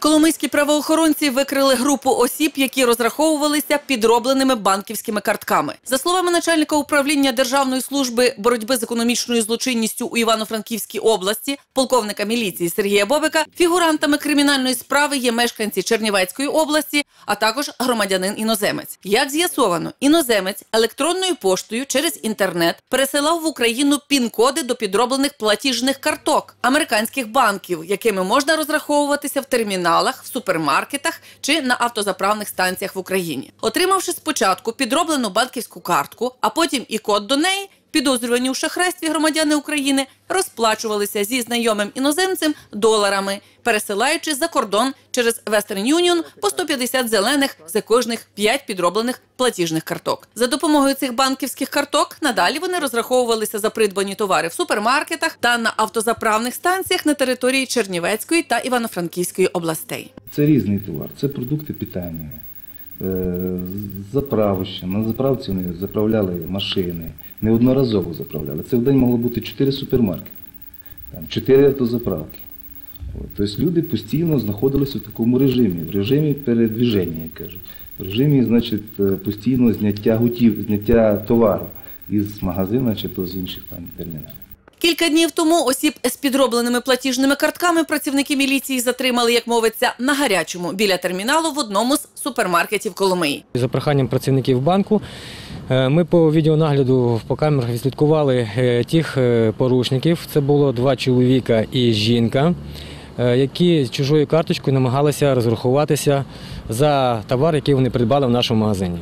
Коломийські правоохоронці викрили групу осіб, які розраховувалися підробленими банківськими картками. За словами начальника управління Державної служби боротьби з економічною злочинністю у Івано-Франківській області, полковника міліції Сергія Бобика, фігурантами кримінальної справи є мешканці Чернівецької області, а також громадянин іноземець. Як з'ясовано, іноземець електронною поштою через інтернет пересилав в Україну пін-коди до підроблених платіжних карток американських банків, якими можна розраховуватися в терміналах, в супермаркетах чи на автозаправних станціях в Україні. Отримавши спочатку підроблену банківську картку, а потім і код до неї. Підозрювані у шахрайстві громадяни України розплачувалися зі знайомим іноземцем доларами, пересилаючи за кордон через Western Union по 150 зелених за кожних 5 підроблених платіжних карток. За допомогою цих банківських карток надалі вони розраховувалися за придбані товари в супермаркетах та на автозаправних станціях на території Чернівецької та Івано-Франківської областей. Це різний товар, це продукти питання, заправище. На заправці вони заправляли машини, неодноразово заправляли. Це в день могло бути 4 супермаркети, там, 4 автозаправки. Тобто люди постійно знаходилися в такому режимі, в режимі передвіження, як кажуть, в режимі, значить, е, постійно зняття гутів, зняття товару із магазина чи то з інших там терміналів. Кілька днів тому осіб з підробленими платіжними картками працівники міліції затримали, як мовиться, на гарячому біля терміналу в одному з супермаркетів Коломиї. За проханням працівників банку е, ми по відеонагляду по камерах відслідкували е, тих е, порушників. Це було два чоловіка і жінка, які чужою карточкою намагалися розрахуватися за товар, який вони придбали в нашому магазині.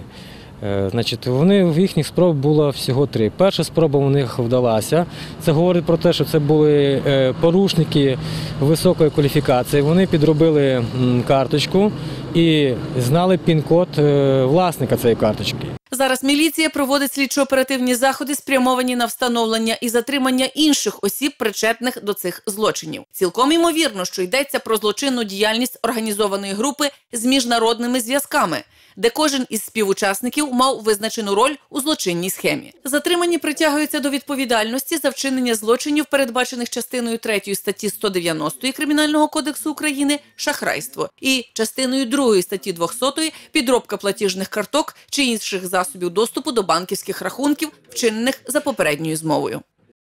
Е, Значить, вони в їхніх спроб було всього три. Перша спроба у них вдалася. Це говорить про те, що це були е, порушники високої кваліфікації. Вони підробили карточку і знали пін-код е, власника цієї карточки. Зараз міліція проводить слідчо-оперативні заходи, спрямовані на встановлення і затримання інших осіб, причетних до цих злочинів. Цілком ймовірно, що йдеться про злочинну діяльність організованої групи з міжнародними зв'язками, де кожен із співучасників мав визначену роль у злочинній схемі. Затримані притягуються до відповідальності за вчинення злочинів, передбачених частиною 3 статті 190 Кримінального кодексу України шахрайство і частиною 2 статті 200 підробка платіжних карток чи інших засобів доступу до банківських рахунків, вчинених за попередньою змовою.